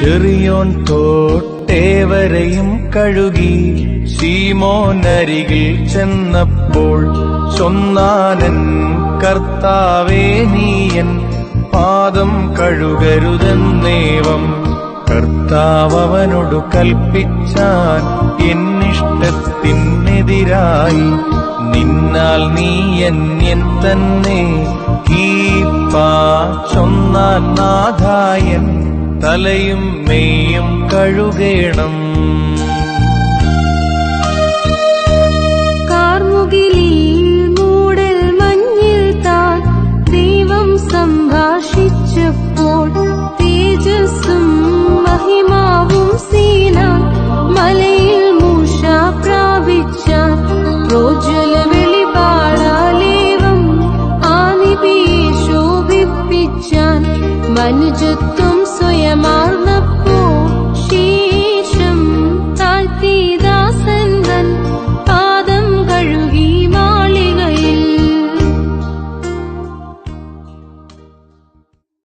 ചെറിയോൻ തോട്ടേവരെയും കഴുകി സീമോനരികിൽ ചെന്നപ്പോൾ ചൊന്നാനൻ കർത്താവേ നീയൻ പാദം കഴുകരുതെന്നേവം. കർത്താവ് അവനോടു കൽപ്പിച്ചാൻ എന്നിഷ്ടത്തിനെതിരായി നിന്നാൽ നീ എന്നെ തന്നെ. കീപ്പാ ചൊന്നാൻ നാഥായൻ തലയും മെയ്യും കഴുകേണം. കാർമുകിലിൽ മൂടൽ മഞ്ഞിൽ താൻ ദൈവം സംഭാഷിച്ചപ്പോൾ अनुजित्वं स्वयमार्